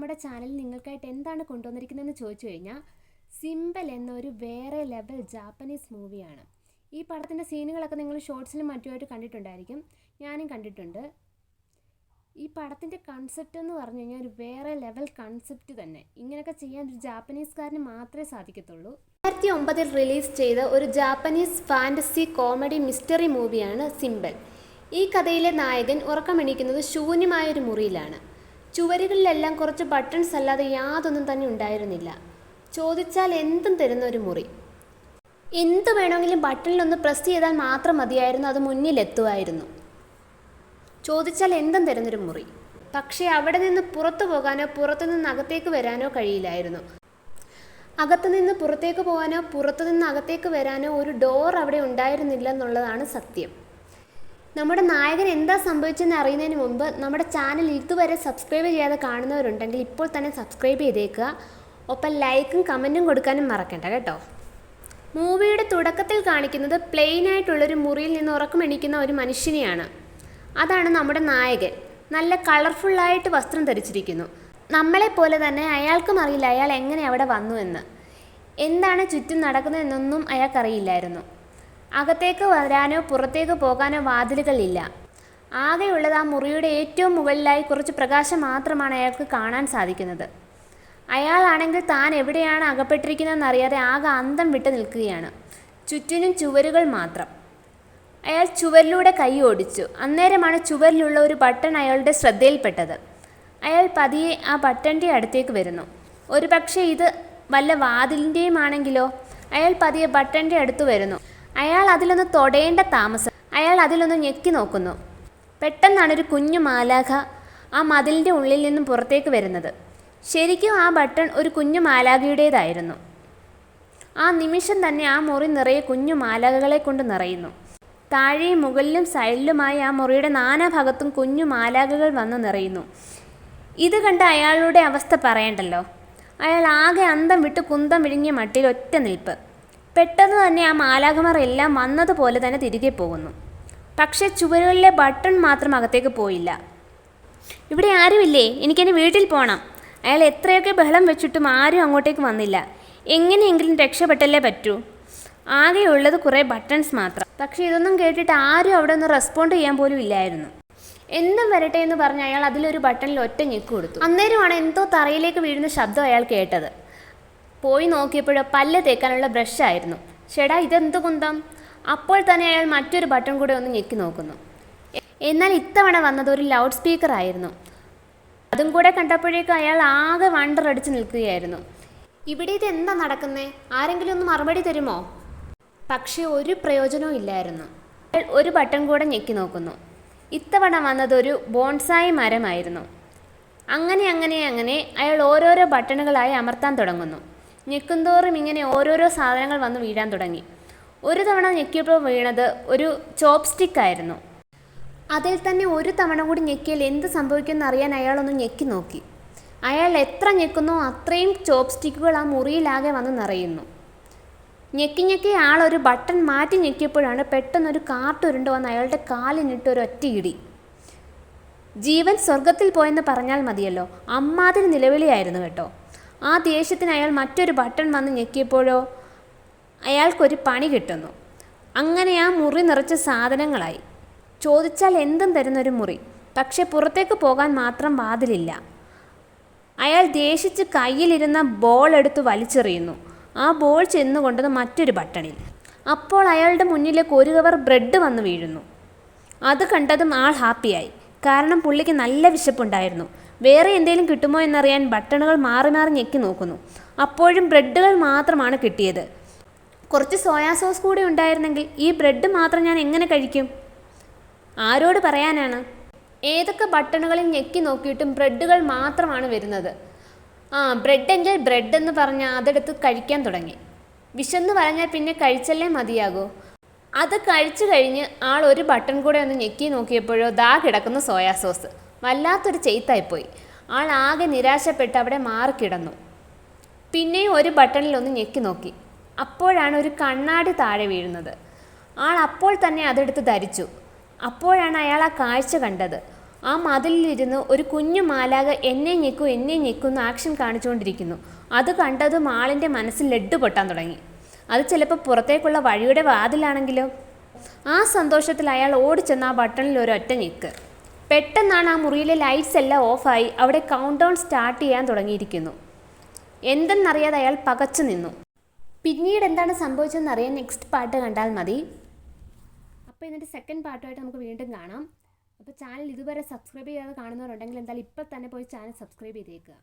നമ്മുടെ ചാനൽ നിങ്ങൾക്കായിട്ട് എന്താണ് കൊണ്ടുവന്നിരിക്കുന്നതെന്ന് ചോദിച്ചു കഴിഞ്ഞാൽ സിമ്പിൾ എന്നൊരു വേറെ ലെവൽ ജാപ്പനീസ് മൂവിയാണ് ഈ പടത്തിന്റെ സീനുകളൊക്കെ നിങ്ങൾ ഷോർട്സിലും മറ്റുമായിട്ട് കണ്ടിട്ടുണ്ടായിരിക്കും. ഞാനും കണ്ടിട്ടുണ്ട്. ഈ പടത്തിന്റെ കൺസെപ്റ്റ് എന്ന് പറഞ്ഞു കഴിഞ്ഞാൽ ഒരു വേറെ ലെവൽ കൺസെപ്റ്റ് തന്നെ. ഇങ്ങനെയൊക്കെ ചെയ്യാൻ ഒരു ജാപ്പനീസുകാരന് മാത്രമേ സാധിക്കത്തുള്ളൂ. രണ്ടായിരത്തി ഒമ്പതിൽ റിലീസ് ചെയ്ത ഒരു ജാപ്പനീസ് ഫാന്റസി കോമഡി മിസ്റ്ററി മൂവിയാണ് സിമ്പിൾ ഈ കഥയിലെ നായകൻ ഉറക്കമെണീക്കുന്നത് ശൂന്യമായ ഒരു മുറിയിലാണ്. ചുവരുകളിലെല്ലാം കുറച്ച് ബട്ടൺസ് അല്ലാതെ യാതൊന്നും തന്നെ ഉണ്ടായിരുന്നില്ല. ചോദിച്ചാൽ എന്തും തരുന്ന ഒരു മുറി. എന്ത് വേണമെങ്കിലും ബട്ടണിലൊന്ന് പ്രസ് ചെയ്താൽ മാത്രം മതിയായിരുന്നു അത് മുന്നിലെത്തുമായിരുന്നു. ചോദിച്ചാൽ എന്തും തരുന്നൊരു മുറി. പക്ഷേ അവിടെ നിന്ന് പുറത്തു പോകാനോ പുറത്തു നിന്ന് അകത്തേക്ക് വരാനോ കഴിയില്ലായിരുന്നു. അകത്തു നിന്ന് പുറത്തേക്ക് പോകാനോ പുറത്തു നിന്ന് അകത്തേക്ക് വരാനോ ഒരു ഡോർ അവിടെ ഉണ്ടായിരുന്നില്ല എന്നുള്ളതാണ് സത്യം. നമ്മുടെ നായകൻ എന്താ സംഭവിച്ചെന്ന് അറിയുന്നതിന് മുമ്പ് നമ്മുടെ ചാനൽ ഇതുവരെ സബ്സ്ക്രൈബ് ചെയ്യാതെ കാണുന്നവരുണ്ടെങ്കിൽ ഇപ്പോൾ തന്നെ സബ്സ്ക്രൈബ് ചെയ്തേക്കുക. ഒപ്പം ലൈക്കും കമന്റും കൊടുക്കാനും മറക്കണ്ട കേട്ടോ. മൂവിയുടെ തുടക്കത്തിൽ കാണിക്കുന്നത് പ്ലെയിൻ ആയിട്ടുള്ളൊരു മുറിയിൽ നിന്ന് ഉറക്കമെണിക്കുന്ന ഒരു മനുഷ്യനെയാണ്. അതാണ് നമ്മുടെ നായകൻ. നല്ല കളർഫുള്ളായിട്ട് വസ്ത്രം ധരിച്ചിരിക്കുന്നു. നമ്മളെപ്പോലെ തന്നെ അയാൾക്കും അറിയില്ല അയാൾ എങ്ങനെ അവിടെ വന്നു എന്ന്. എന്താണ് ചുറ്റും നടക്കുന്നതെന്നൊന്നും അയാൾക്കറിയില്ലായിരുന്നു. അകത്തേക്ക് വരാനോ പുറത്തേക്ക് പോകാനോ വാതിലുകളില്ല. ആകെയുള്ളത് ആ മുറിയുടെ ഏറ്റവും മുകളിലായി കുറച്ച് പ്രകാശം മാത്രമാണ് അയാൾക്ക് കാണാൻ സാധിക്കുന്നത്. അയാളാണെങ്കിൽ താൻ എവിടെയാണ് അകപ്പെട്ടിരിക്കുന്നതെന്ന് അറിയാതെ ആകെ അന്തം വിട്ട് നിൽക്കുകയാണ്. ചുറ്റിനും ചുവരുകൾ മാത്രം. അയാൾ ചുവരിലൂടെ കൈ ഓടിച്ചു. അന്നേരമാണ് ചുവരിലുള്ള ഒരു ബട്ടൺ അയാളുടെ ശ്രദ്ധയിൽപ്പെട്ടത്. അയാൾ പതിയെ ആ ബട്ടന്റെ അടുത്തേക്ക് വരുന്നു. ഒരു പക്ഷേ ഇത് വല്ല വാതിലിന്റെയും ആണെങ്കിലോ അയാൾ പതിയെ ബട്ടന്റെ അടുത്ത് വരുന്നു. അയാൾ അതിലൊന്ന് തൊടേണ്ട താമസം. അയാൾ അതിലൊന്ന് ഞെക്കി നോക്കുന്നു. പെട്ടെന്നാണ് ഒരു കുഞ്ഞു മാലാഖ ആ മതിലിന്റെ ഉള്ളിൽ നിന്നും പുറത്തേക്ക് വരുന്നത്. ശരിക്കും ആ ബട്ടൺ ഒരു കുഞ്ഞു മാലാഖയുടേതായിരുന്നു. ആ നിമിഷം തന്നെ ആ മുറി നിറയെ കുഞ്ഞു മാലാഖകളെ കൊണ്ട് നിറയുന്നു. താഴെയും മുകളിലും സൈഡിലുമായി ആ മുറിയുടെ നാനാഭാഗത്തും കുഞ്ഞു മാലാഖകൾ വന്ന് നിറയുന്നു. ഇത് കണ്ട് അയാളുടെ അവസ്ഥ പറയണ്ടല്ലോ. അയാൾ ആകെ അന്തം വിട്ട് കുന്തം വിഴിഞ്ഞ മട്ടിൽ ഒറ്റ നിൽപ്പ്. പെട്ടെന്ന് തന്നെ ആ മാലാഖമാരെല്ലാം വന്നതുപോലെ തന്നെ തിരികെ പോകുന്നു. പക്ഷേ ചുവരുകളിലെ ബട്ടൺ മാത്രം അകത്തേക്ക് പോയില്ല. ഇവിടെ ആരുമില്ലേ? എനിക്കെന്റെ വീട്ടിൽ പോകണം അയാൾ എത്രയൊക്കെ ബഹളം വെച്ചിട്ടും ആരും അങ്ങോട്ടേക്ക് വന്നില്ല. എങ്ങനെയെങ്കിലും രക്ഷപ്പെട്ടല്ലേ പറ്റൂ. ആകെയുള്ളത് കുറേ ബട്ടൺസ് മാത്രം. പക്ഷേ ഇതൊന്നും കേട്ടിട്ട് ആരും അവിടെ ഒന്ന് റെസ്പോണ്ട് ചെയ്യാൻ പോലും ഇല്ലായിരുന്നു. എന്തും വരട്ടെ എന്ന് പറഞ്ഞ് അയാൾ അതിലൊരു ബട്ടണിൽ ഒറ്റ ഞെക്ക് കൊടുത്തു. അന്നേരമാണ് എന്തോ തറയിലേക്ക് വീഴുന്ന ശബ്ദം അയാൾ കേട്ടത്. പോയി നോക്കിയപ്പോൾ പല്ല് തേക്കാനുള്ള ബ്രഷ് ആയിരുന്നു ചേടാ ഇതെന്ത് കുന്തം? അപ്പോൾ തന്നെ അയാൾ മറ്റൊരു ബട്ടൺ കൂടെ ഒന്ന് ഞെക്കി നോക്കുന്നു. എന്നാൽ ഇത്തവണ വന്നത് ഒരു ലൗഡ് സ്പീക്കർ ആയിരുന്നു. അതും കൂടെ കണ്ടപ്പോഴേക്കും അയാൾ ആകെ വണ്ടർ അടിച്ച് നിൽക്കുകയായിരുന്നു. ഇവിടെ ഇത് എന്താ നടക്കുന്നത് ആരെങ്കിലും ഒന്ന് മറുപടി തരുമോ? പക്ഷേ ഒരു പ്രയോജനവും ഇല്ലായിരുന്നു. അയാൾ ഒരു ബട്ടൺ കൂടെ ഞെക്കി നോക്കുന്നു. ഇത്തവണ വന്നത് ഒരു ബോൺസായി മരമായിരുന്നു. അങ്ങനെ അങ്ങനെ അങ്ങനെ അയാൾ ഓരോരോ ബട്ടണുകളായി അമർത്താൻ തുടങ്ങുന്നു. ഞെക്കുന്തോറും ഇങ്ങനെ ഓരോരോ സാധനങ്ങൾ വന്ന് വീഴാൻ തുടങ്ങി. ഒരു തവണ ഞെക്കിയപ്പോൾ വീണത് ഒരു ചോപ്പ് സ്റ്റിക്ക് ആയിരുന്നു. അതിൽ തന്നെ ഒരു തവണ കൂടി ഞെക്കിയാൽ എന്ത് സംഭവിക്കുമെന്ന് അറിയാൻ അയാളൊന്ന് ഞെക്കി നോക്കി. അയാൾ എത്ര ഞെക്കുന്നോ അത്രയും ചോപ്പ് സ്റ്റിക്കുകൾ ആ മുറിയിലാകെ വന്ന് നിറയുന്നു. ഞെക്കി ഞെക്കി ആളൊരു ബട്ടൺ മാറ്റി ഞെക്കിയപ്പോഴാണ് പെട്ടെന്നൊരു കാർട്ടുരുണ്ട് വന്ന് അയാളുടെ കാലിനിട്ട് ഒരു ഒറ്റയിടി ജീവൻ സ്വർഗത്തിൽ പോയെന്ന് പറഞ്ഞാൽ മതിയല്ലോ. അമ്മാതിരി നിലവിളിയായിരുന്നു കേട്ടോ. ആ ദേഷ്യത്തിന് അയാൾ മറ്റൊരു ബട്ടൺ വന്ന് ഞെക്കിയപ്പോഴോ അയാൾക്കൊരു പണി കിട്ടുന്നു. അങ്ങനെ ആ മുറി നിറച്ച സാധനങ്ങളായി. ചോദിച്ചാൽ എന്തും തരുന്നൊരു മുറി. പക്ഷെ പുറത്തേക്ക് പോകാൻ മാത്രം വാതിലില്ല. അയാൾ ദേഷിച്ച് കയ്യിലിരുന്ന ബോൾ എടുത്ത് വലിച്ചെറിയുന്നു. ആ ബോൾ ചെന്നുകൊണ്ടത് മറ്റൊരു ബട്ടണിൽ. അപ്പോൾ അയാളുടെ മുന്നിലേക്ക് ഒരു കവർ ബ്രെഡ് വന്ന് വീഴുന്നു. അത് കണ്ടതും ആൾ ഹാപ്പിയായി. കാരണം പുള്ളിക്ക് നല്ല വിശപ്പുണ്ടായിരുന്നു. വേറെ എന്തെങ്കിലും കിട്ടുമോ എന്നറിയാൻ ബട്ടണുകൾ മാറി മാറി ഞെക്കി നോക്കുന്നു. അപ്പോഴും ബ്രെഡുകൾ മാത്രമാണ് കിട്ടിയത്. കുറച്ച് സോയാ സോസ് കൂടി ഉണ്ടായിരുന്നെങ്കിൽ ഈ ബ്രെഡ് മാത്രം ഞാൻ എങ്ങനെ കഴിക്കും? ആരോട് പറയാനാണ്? ഏതൊക്കെ ബട്ടണുകളിൽ ഞെക്കി നോക്കിയിട്ടും ബ്രെഡുകൾ മാത്രമാണ് വരുന്നത്. ആ ബ്രെഡ് എങ്കിൽ ബ്രെഡ് എന്ന് പറഞ്ഞ് അതെടുത്ത് കഴിക്കാൻ തുടങ്ങി. വിശന്ന് പറഞ്ഞാൽ പിന്നെ കഴിച്ചല്ലേ മതിയാകൂ? അത് കഴിച്ചു കഴിഞ്ഞ് ആൾ ഒരു ബട്ടൺ കൂടെ ഒന്ന് ഞെക്കി നോക്കിയപ്പോഴോ ദാ കിടക്കുന്ന സോയാ സോസ്. വല്ലാത്തൊരു ചെയ്ത്തായിപ്പോയി. ആൾ ആകെ നിരാശപ്പെട്ട് അവിടെ മാറിക്കിടന്നു പിന്നെയും ഒരു ബട്ടണിൽ ഒന്ന് ഞെക്കി നോക്കി. അപ്പോഴാണ് ഒരു കണ്ണാടി താഴെ വീഴുന്നത്. ആൾ അപ്പോൾ തന്നെ അതെടുത്ത് ധരിച്ചു. അപ്പോഴാണ് അയാൾ ആ കാഴ്ച കണ്ടത്. ആ മതിലിരുന്ന് ഒരു കുഞ്ഞു മാലാക എന്നെ ഞെക്കൂ എന്നെ ഞെക്കൂ എന്ന് ആക്ഷൻ കാണിച്ചുകൊണ്ടിരിക്കുന്നു. അത് കണ്ടതും ആളിന്റെ മനസ്സിൽ ലഡ്ഡു പൊട്ടാൻ തുടങ്ങി. അത് ചിലപ്പോൾ പുറത്തേക്കുള്ള വഴിയുടെ വാതിലാണെങ്കിലോ? ആ സന്തോഷത്തിൽ അയാൾ ഓടിച്ചെന്ന് ആ ബട്ടണിൽ ഒരു ഒറ്റ ഞെക്ക്. പെട്ടെന്നാണ് ആ മുറിയിലെ ലൈറ്റ്സ് എല്ലാം ഓഫായി അവിടെ കൗണ്ട് ഡൗൺ സ്റ്റാർട്ട് ചെയ്യാൻ തുടങ്ങിയിരിക്കുന്നു. എന്തെന്നറിയാതെ അയാൾ പകച്ചു നിന്നു. പിന്നീട് എന്താണ് സംഭവിച്ചതെന്ന് അറിയാൻ നെക്സ്റ്റ് പാട്ട് കണ്ടാൽ മതി. അപ്പോൾ ഇതിന്റെ സെക്കൻഡ് പാട്ടുമായിട്ട് നമുക്ക് വീണ്ടും കാണാം. അപ്പോൾ ചാനൽ ഇതുവരെ സബ്സ്ക്രൈബ് ചെയ്യാതെ കാണുന്നവരുണ്ടെങ്കിൽ എന്തായാലും ഇപ്പോൾ തന്നെ പോയി ചാനൽ സബ്സ്ക്രൈബ് ചെയ്തേക്കുക.